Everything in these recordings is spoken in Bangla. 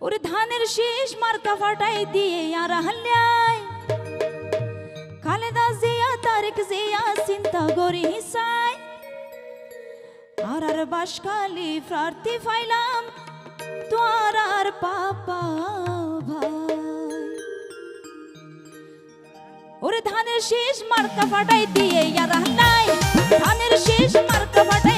ওরে ধানের শেষ মার্কা ফাটাই দিয়ে আর হাল্লায় খালেদা জিয়া, তারেক জিয়া, চিন্তা গরি হিসাই আর আর বাসকালি প্রার্থী ফাইলাম তোর আর পাপা ওরে ধানের শেষ মার্কা ফাটাই দিয়ে আর হাল্লায় ধানের শেষ মার্কা ফাটাই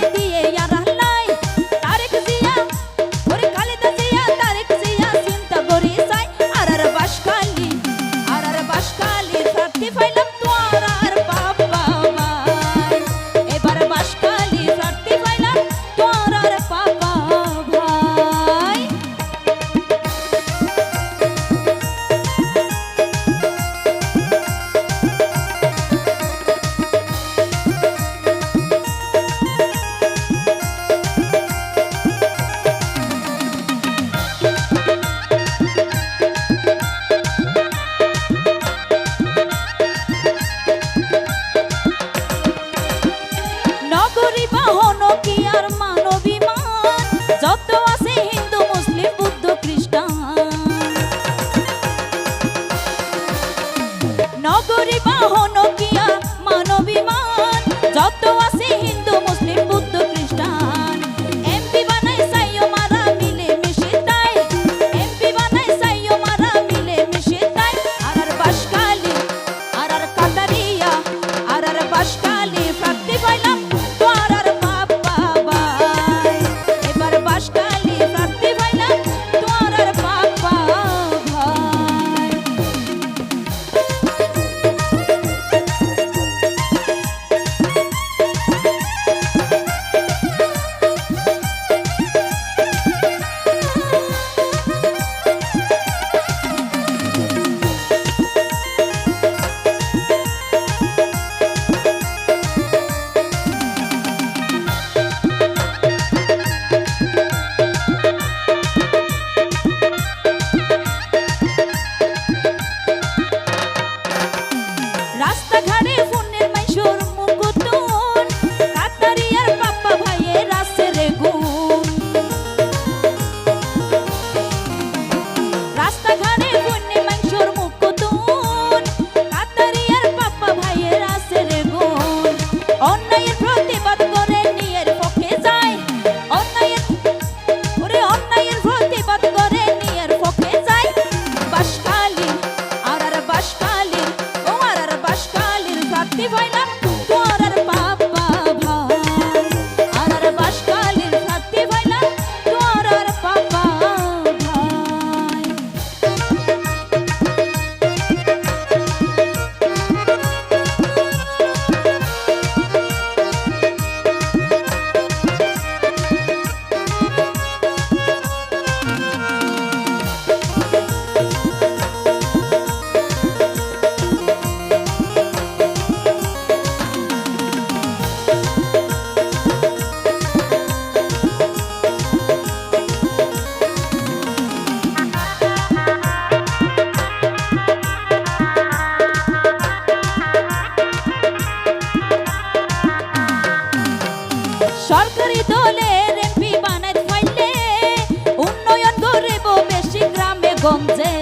Apple. গঞ্জে।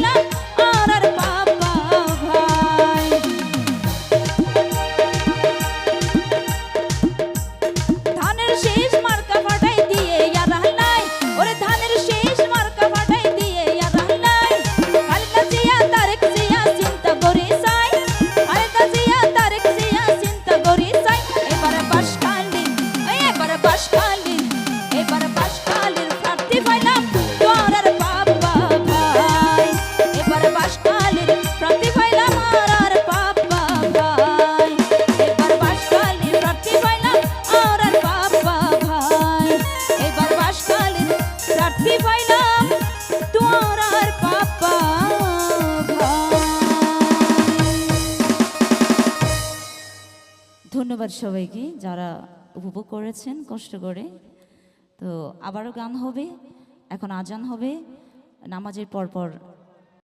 বাসকালি এবার বাসকালির প্রার্থী পাইলাম তোরার বাবা ভাই এবার বাসকালির প্রার্থী পাইলাম আর বাবা ভাই এবার বাসকালির প্রার্থী পাইলাম আর বাবা ভাই এবার বাসকালির প্রার্থী পাইলাম তোর আর বাবা ধন্যবাদ সবাইকে, যারা উপভোগ করেছেন কষ্ট করে। তো আবারও গান হবে এখন আজান হবে। নামাজের পরপর পর